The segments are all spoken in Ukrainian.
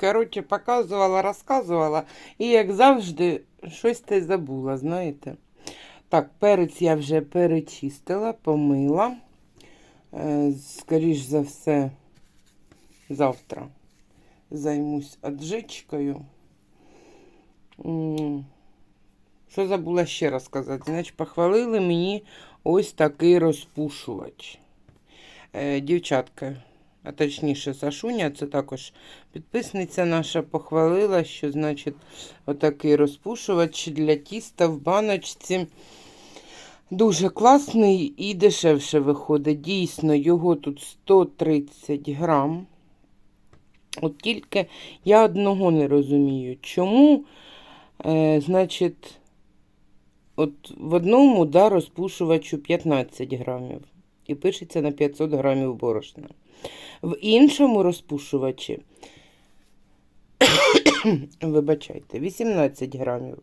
коротше, показувала, розказувала, і як завжди, щось ти забула, знаєте. Так, перець я вже перечистила, помила. Е, Скоріш за все, завтра займусь аджичкою. Що забула ще раз сказати? Значить, похвалили мені ось такий розпушувач. Е, Дівчатка, а точніше, Сашуня, це також підписниця наша, похвалила, що, значить, отакий розпушувач для тіста в баночці. Дуже класний і дешевше виходить. Дійсно, його тут 130 грам. От тільки я одного не розумію, чому, е, значить, от в одному да, розпушувачу 15 грамів і пишеться на 500 грамів борошна. В іншому розпушувачі, вибачайте, 18 грамів.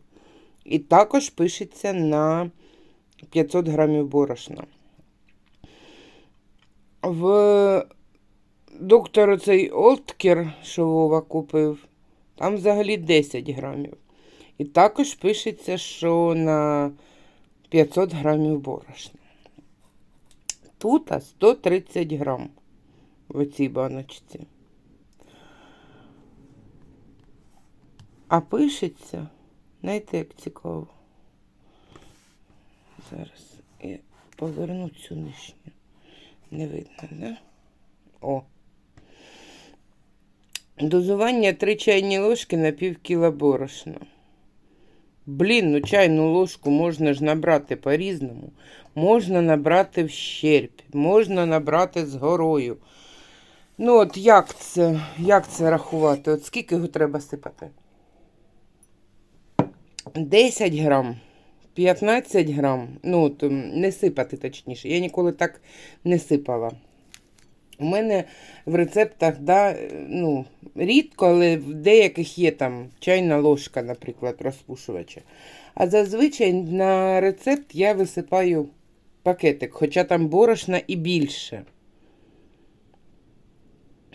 І також пишеться на 500 грамів борошна. В доктор цей Олткер, що Вова купив, там взагалі 10 грамів. І також пишеться, що на 500 грамів борошна. Тут 130 грам в цій баночці. А пишеться, знаєте, як цікаво. Зараз я поверну цю нижню. Не видно, да? О. Дозування 3 чайні ложки на пів кіла борошна. Блін, ну чайну ложку можна ж набрати по-різному. Можна набрати вщерб, можна набрати з горою. Ну, от як це, як це рахувати? От скільки його треба сипати? 10 грам, 15 грам. Ну, от, не сипати точніше. Я ніколи так не сипала. У мене в рецептах, да, ну, рідко, але в деяких є там чайна ложка, наприклад, розпушувача. А зазвичай на рецепт я висипаю пакетик, хоча там борошна і більше.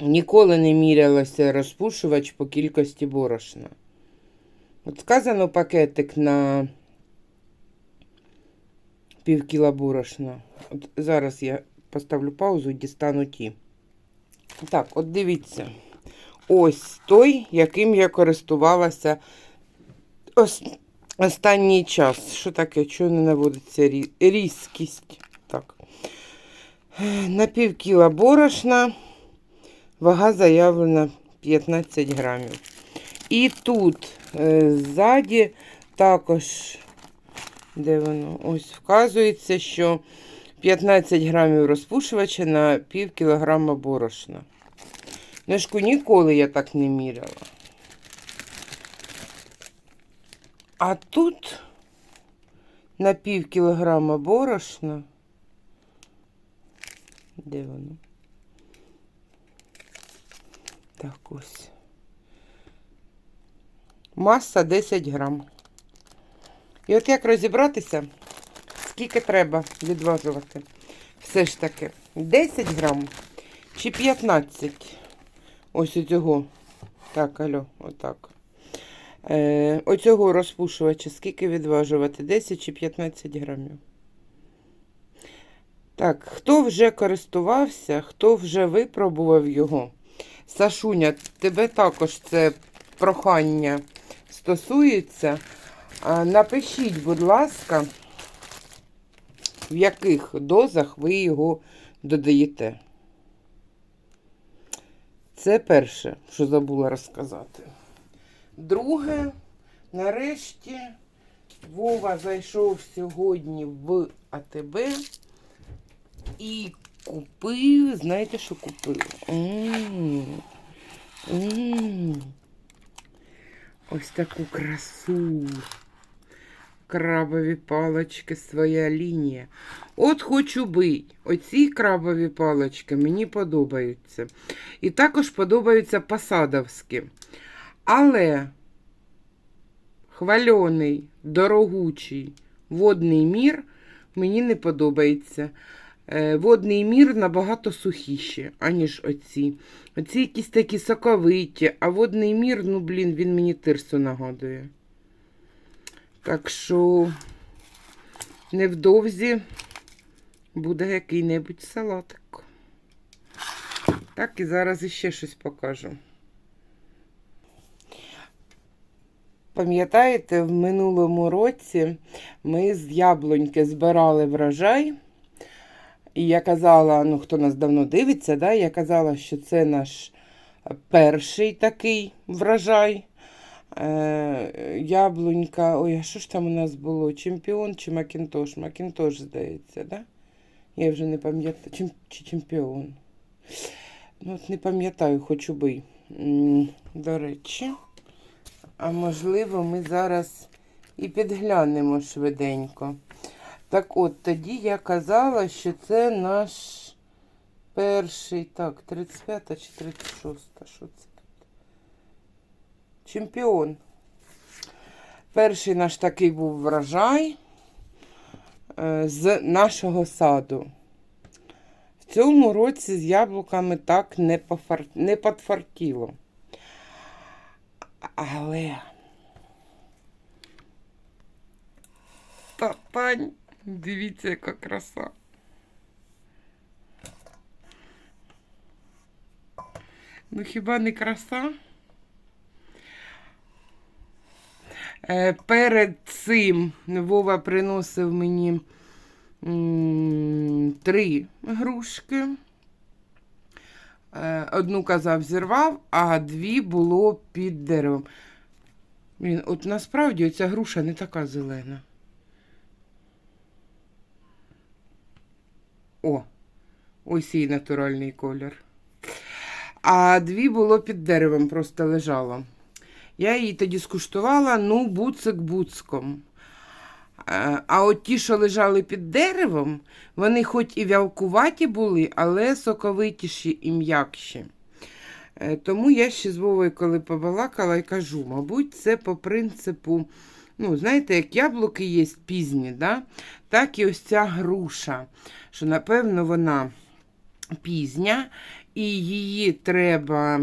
Ніколи не мірялася розпушувач по кількості борошна. От сказано пакетик на пів кіла борошна. От зараз я поставлю паузу і дістану ті. Так, от дивіться. Ось той, яким я користувалася ос- останній час. Що таке? Чого не наводиться різкість? Так. На пів кіла борошна. Вага заявлена 15 грамів. І тут е, ззаді також, де воно? Ось вказується, що 15 грамів розпушувача на пів кілограма борошна. Нешку ніколи я так не міряла. А тут на пів кілограма борошна. Де воно? Так ось. Маса 10 грам. І от як розібратися, скільки треба відважувати? Все ж таки, 10 грам чи 15? Ось у цього. Так, алло, отак. Е, оцього розпушувача скільки відважувати? 10 чи 15 грамів? Так, хто вже користувався, хто вже випробував його? Сашуня, тебе також це прохання стосується. Напишіть, будь ласка, в яких дозах ви його додаєте. Це перше, що забула розказати. Друге, нарешті, Вова зайшов сьогодні в АТБ і купив, знаєте, що купив? М. Ось таку красу. Крабові палочки, своя лінія. От хочу бить. Оці крабові палочки мені подобаються. І також подобаються посадовські. Але хвальоний, дорогучий водний мір мені не подобається. Е, водний мір набагато сухіші, аніж оці. Оці якісь такі соковиті, а водний мір, ну, блін, він мені тирсу нагадує. Так що невдовзі буде який-небудь салатик. Так, і зараз іще щось покажу. Пам'ятаєте, в минулому році ми з яблуньки збирали врожай. І я казала, ну хто нас давно дивиться, да, я казала, що це наш перший такий врожай. Е, яблунька. Ой, а що ж там у нас було? Чемпіон чи Макінтош? Макінтош, здається, да? Я вже не пам'ятаю. Чим, чи чемпіон. Ну, от не пам'ятаю, хочу би. До речі. А можливо, ми зараз і підглянемо швиденько. Так от, тоді я казала, що це наш перший, так, 35 чи 36, що це тут? Чемпіон. Перший наш такий був врожай е, з нашого саду. В цьому році з яблуками так не, пофар... не подфартіло. Але. Та Тань, дивіться, яка краса. Ну хіба не краса? Е, перед цим Вова приносив мені три грушки. Е, Одну казав зірвав, а дві було під деревом. От насправді оця груша не така зелена. О, ось її натуральний колір. А дві було під деревом, просто лежало. Я її тоді скуштувала, ну, буцик буцком. Е, А от ті, що лежали під деревом, вони хоч і вялкуваті були, але соковитіші і м'якші. Е, Тому я ще з Вовою, коли побалакала, і кажу, мабуть, це по принципу, ну, знаєте, як яблуки є пізні, да? так і ось ця груша, що, напевно, вона пізня, і її треба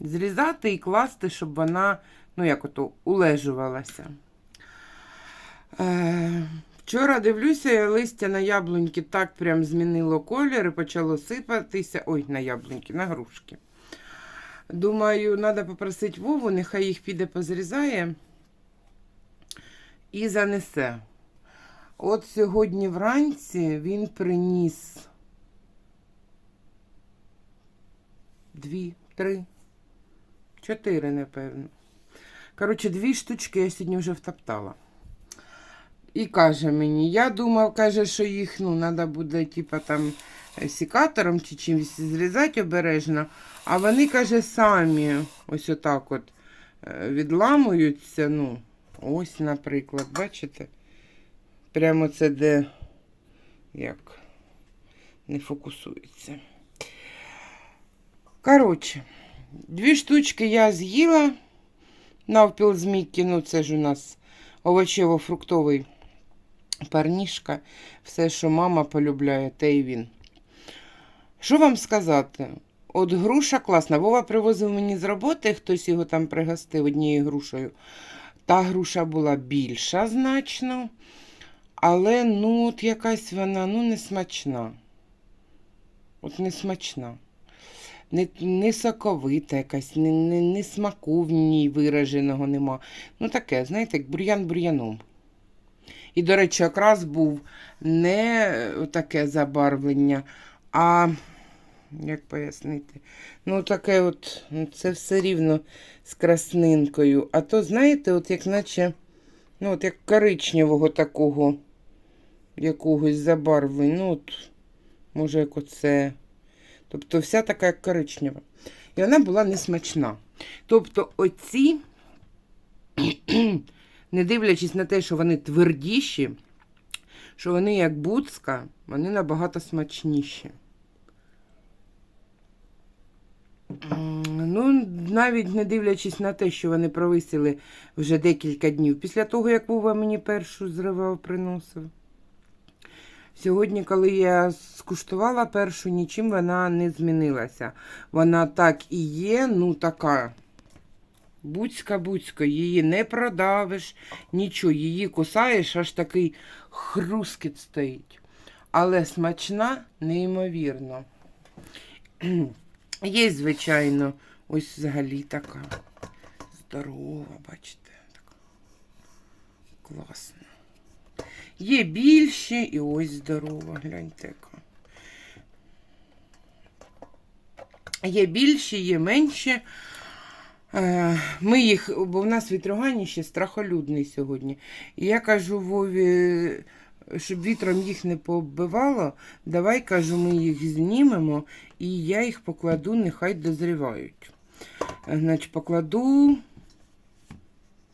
зрізати і класти, щоб вона, ну, як ото, улежувалася. Е, вчора дивлюся, листя на яблуньки так прям змінило колір і почало сипатися. Ой, на яблуньки, на грушки. Думаю, треба попросити Вову, нехай їх піде позрізає і занесе. От сьогодні вранці він приніс дві, три, чотири, напевно. Коротше, дві штучки я сьогодні вже втоптала. І каже мені, я думав, каже, що їх ну, треба буде, типа, там, е, сікатором чи чимось зрізати обережно. А вони, каже, самі ось отак от е, відламуються. Ну, ось, наприклад, бачите? Прямо це де як не фокусується. Коротше, дві штучки я з'їла. Навпіл з Міккі, ну це ж у нас овочево-фруктовий парнішка. Все, що мама полюбляє, те й він. Що вам сказати? От груша класна. Вова привозив мені з роботи, хтось його там пригостив однією грушею. Та груша була більша значно, але ну, от якась вона ну, не смачна. От не. Не, не соковита якась, не, не, не смаку в ній вираженого нема. Ну таке, знаєте, як бур'ян бур'яном. І, до речі, якраз був не таке забарвлення, а, як пояснити, ну таке от, ну, це все рівно з краснинкою. А то, знаєте, от як наче, ну от як коричневого такого якогось забарвлення. Ну, от, може, як оце. Тобто вся така як коричнева. І вона була несмачна. Тобто оці, не дивлячись на те, що вони твердіші, що вони як буцка, вони набагато смачніші. М, Ну, навіть не дивлячись на те, що вони провисіли вже декілька днів після того, як Вова мені першу зривав, приносив. Сьогодні, коли я скуштувала першу, нічим вона не змінилася. Вона так і є, ну така. Буцька-буцька, її не продавиш, нічого, її кусаєш, аж такий хрускіт стоїть. Але смачна, неймовірно. Є, звичайно, ось взагалі така здорова, бачите. Така. Класно. Є більші і ось здорова, гляньте. Є більші, є менші. Е, Ми їх, бо в нас вітрогані ще страхолюдний сьогодні. І я кажу Вові, щоб вітром їх не побивало, давай кажу, ми їх знімемо і я їх покладу, нехай дозрівають. Значить, покладу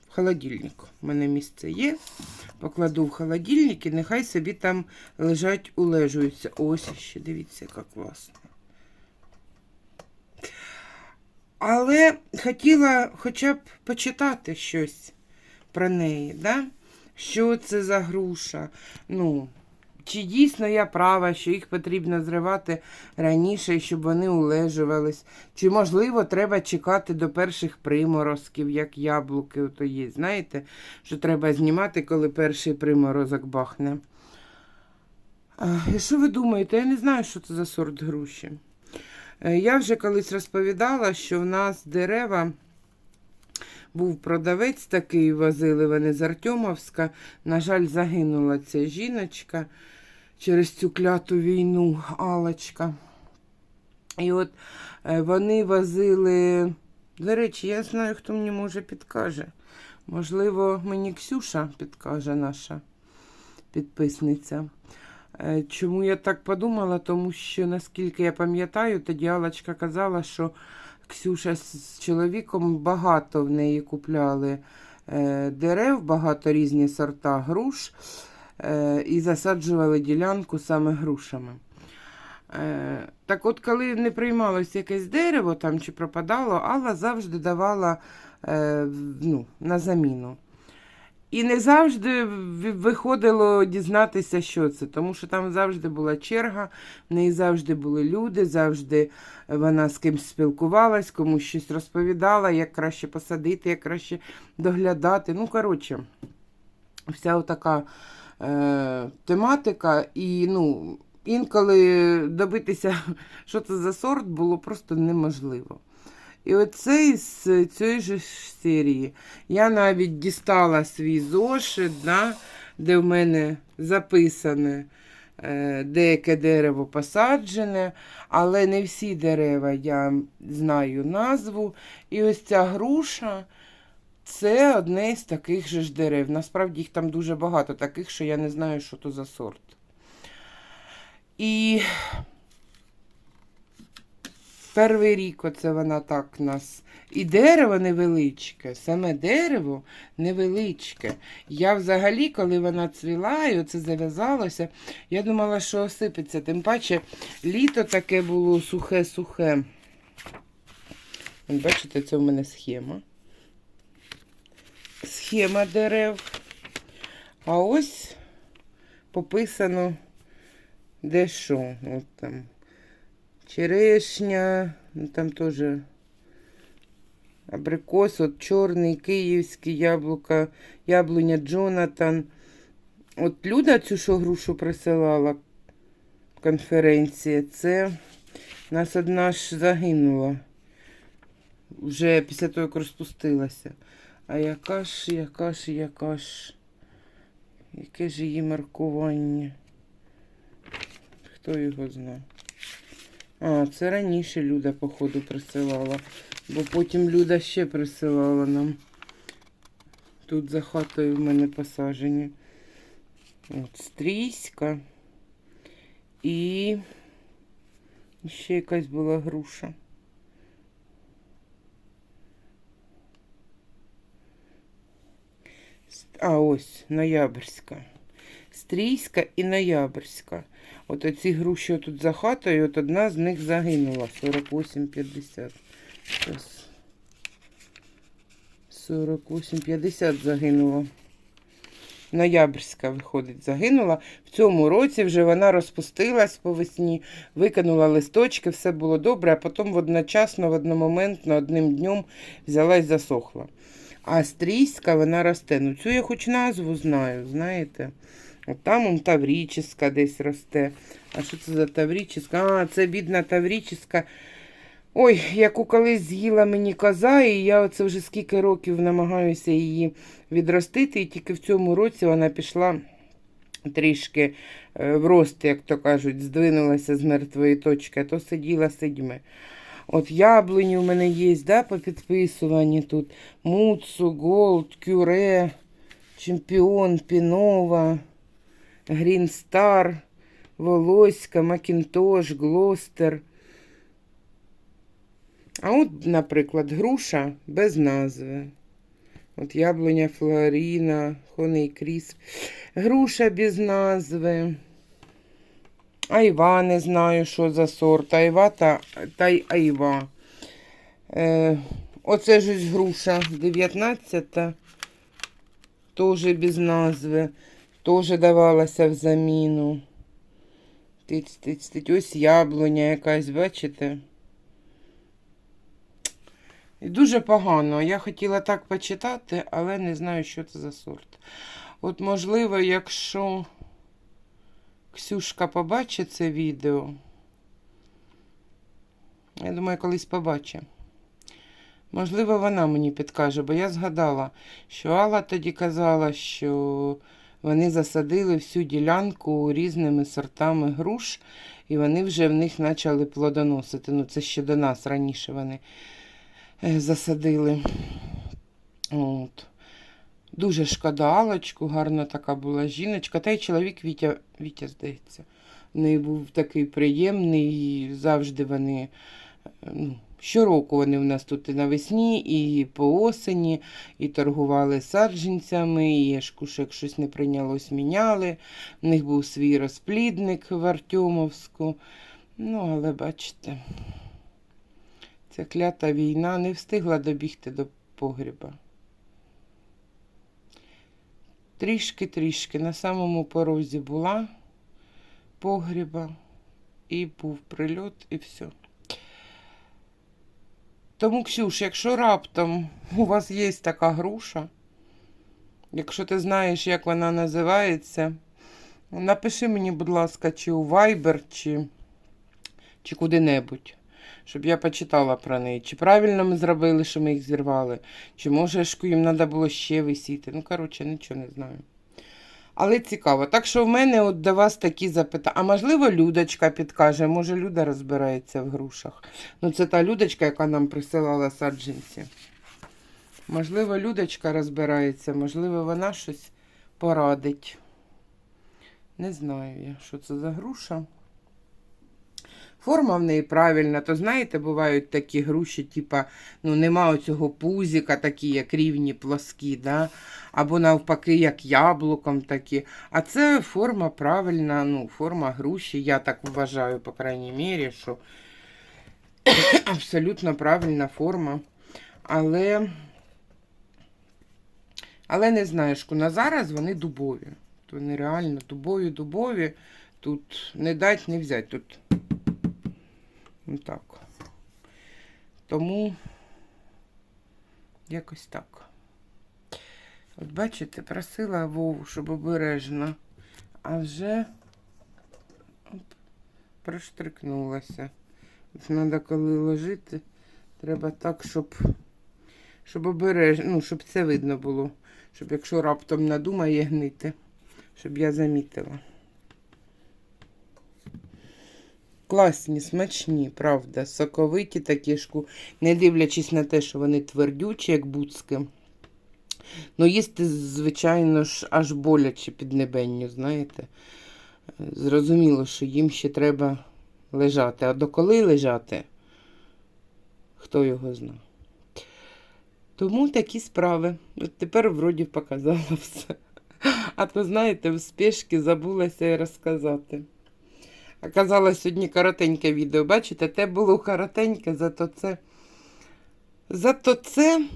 в холодильник. У мене місце є. Покладу в холодильник і нехай собі там лежать, улежуються. Ось ще, дивіться, яка класна. Але хотіла хоча б почитати щось про неї, да? Що це за груша. Ну, чи дійсно я права, що їх потрібно зривати раніше, щоб вони улежувались? Чи, можливо, треба чекати до перших приморозків, як яблуки ото є. Знаєте, що треба знімати, коли перший приморозок бахне. А, що ви думаєте? Я не знаю, що це за сорт груші. Е, Я вже колись розповідала, що в нас дерева був продавець такий, возили вони з Артемовська. На жаль, загинула ця жіночка через цю кляту війну, Алочка. І от е, вони возили. До речі, я знаю, хто мені може підкаже. Можливо, мені Ксюша підкаже наша підписниця. Е, Чому я так подумала? Тому що, наскільки я пам'ятаю, тоді Алочка казала, що Ксюша з чоловіком багато в неї купляли е, дерев, багато різні сорта груш е, і засаджували ділянку саме грушами. Е, Так от, коли не приймалось якесь дерево там чи пропадало, Алла завжди давала ну, на заміну. І не завжди виходило дізнатися, що це, тому що там завжди була черга, в неї завжди були люди, завжди вона з кимось спілкувалась, комусь щось розповідала, як краще посадити, як краще доглядати. Ну, коротше, вся отака е, тематика. І ну, інколи добитися, що це за сорт, було просто неможливо. І оцей з цієї ж серії. Я навіть дістала свій зошит, да, де в мене записане е, деяке дерево посаджене, але не всі дерева я знаю назву. І ось ця груша це одне з таких же ж дерев. Насправді їх там дуже багато таких, що я не знаю, що то за сорт. І перший рік оце вона так нас. І дерево невеличке, саме дерево невеличке. Я взагалі, коли вона цвіла і оце зав'язалося, я думала, що осипеться. Тим паче літо таке було сухе-сухе. Бачите, це в мене схема. Схема дерев. А ось пописано де що. От там черешня, ну там теж абрикос, от чорний, київський яблука, яблуня Джонатан. От Люда цю що грушу присилала конференція. Це нас одна ж загинула. Вже після того, як розпустилася. А яка ж, яка ж, яка ж, яке ж її маркування? Хто його знає? А, це раніше Люда, походу, присилала. Бо потім Люда ще присилала нам. Тут за хатою в мене посаджені. От, стрійська. І ще якась була груша. А, ось, ноябрьська. Стрійська і ноябрьська. От оці груші тут за хатою, от одна з них загинула. 48,50. Щас. 48,50 загинула. ноябрьська, виходить, загинула. В цьому році вже вона розпустилась по весні, викинула листочки, все було добре, а потім одночасно, в одномоментно, одним днем взялась засохла. А австрійська вона росте. Ну, цю я хоч назву знаю, знаєте. От там он тавріческа десь росте. А що це за тавріческа? А, це бідна тавріческа. Ой, яку колись з'їла мені коза, і я оце вже скільки років намагаюся її відростити, і тільки в цьому році вона пішла трішки е, в рост, як то кажуть, здвинулася з мертвої точки, а то сиділа сидьми. От яблуні у мене є, да, по підписуванні тут. Муцу, Голд, Кюре, Чемпіон, Пінова, Грін Стар, Волоська, Макінтош, Глостер. А от, наприклад, груша без назви. От яблуня Флоріна, Хоний Кріс. Груша без назви. Айва не знаю, що за сорт. Айва та, та й айва. Е, оце ж груша 19-та. Теж без назви. Теж давалася в заміну. Тиць, тиць, тиць. Ось яблуня якась, бачите? І дуже погано. Я хотіла так почитати, але не знаю, що це за сорт. От, можливо, якщо Ксюшка побачить це відео, я думаю, колись побачить. Можливо, вона мені підкаже, бо я згадала, що Алла тоді казала, що вони засадили всю ділянку різними сортами груш, і вони вже в них почали плодоносити. Ну, це ще до нас раніше вони е, засадили. От. Дуже шкода Алочку, гарна така була жіночка. Та й чоловік Вітя, Вітя здається. В неї був такий приємний, і завжди вони. е, Ну, щороку вони в нас тут і навесні, і по осені, і торгували саджанцями, і Ешкушек щось не прийнялось, міняли. В них був свій розплідник в Артемовську. Ну, але бачите, ця клята війна не встигла добігти до погріба. Трішки-трішки на самому порозі була погріба, і був прильот, і все. Тому, Ксюш, якщо раптом у вас є така груша, якщо ти знаєш, як вона називається, напиши мені, будь ласка, чи у Viber, чи, чи куди-небудь, щоб я почитала про неї. Чи правильно ми зробили, що ми їх зірвали, чи може їм треба було ще висіти. Ну, коротше, нічого не знаю. Але цікаво. Так що в мене от до вас такі запитання. А можливо, Людочка підкаже, може Люда розбирається в грушах. Ну, це та Людочка, яка нам присилала саджанці. Можливо, Людочка розбирається, можливо, вона щось порадить. Не знаю я, що це за груша. Форма в неї правильна, то знаєте, бувають такі груші, типа, ну, нема оцього пузіка, такі, як рівні, плоскі, да? або навпаки, як яблуком такі. А це форма правильна, ну, форма груші, я так вважаю, по крайній мірі, що абсолютно правильна форма. Але, але не знаю, що на зараз вони дубові. То нереально дубові, дубові. Тут не дать, не взять. Тут Ну так. Тому якось так. От бачите, просила Вову, щоб обережно, а вже оп, проштрикнулася. Треба, коли ложити, треба так, щоб, щоб обережно, ну, щоб це видно було. Щоб якщо раптом надумає гнити, щоб я замітила. Класні, смачні, правда, соковиті такі шку, не дивлячись на те, що вони твердючі, як буцки. Ну, їсти, звичайно ж, аж боляче під небенню, знаєте. Зрозуміло, що їм ще треба лежати. А доколи лежати, хто його зна. Тому такі справи. От тепер вроді показала все. А то, знаєте, в спешці забулася розказати. Оказалось сьогодні коротеньке відео. Бачите, те було коротеньке, зато це. Зато це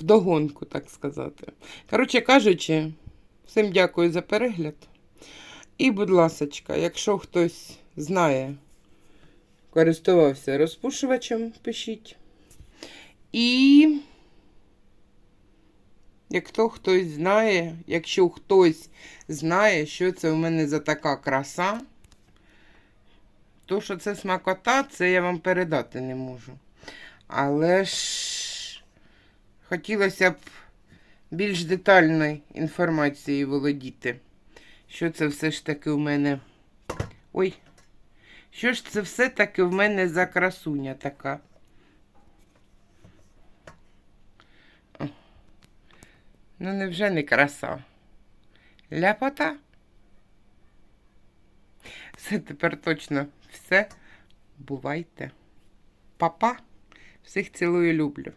вдогонку, так сказати. Коротше кажучи, всім дякую за перегляд. І, будь ласочка, якщо хтось знає, користувався розпушувачем, пишіть. І якщо хтось знає, якщо хтось знає, що це у мене за така краса, то, що це смакота, це я вам передати не можу. Але ж хотілося б більш детальної інформації володіти. Що це все ж таки у мене. Ой. Що ж це все таки в мене за красуня така? Ну, невже не краса? Ляпота? Все тепер точно все. Бувайте. Папа. Всіх цілую, люблю.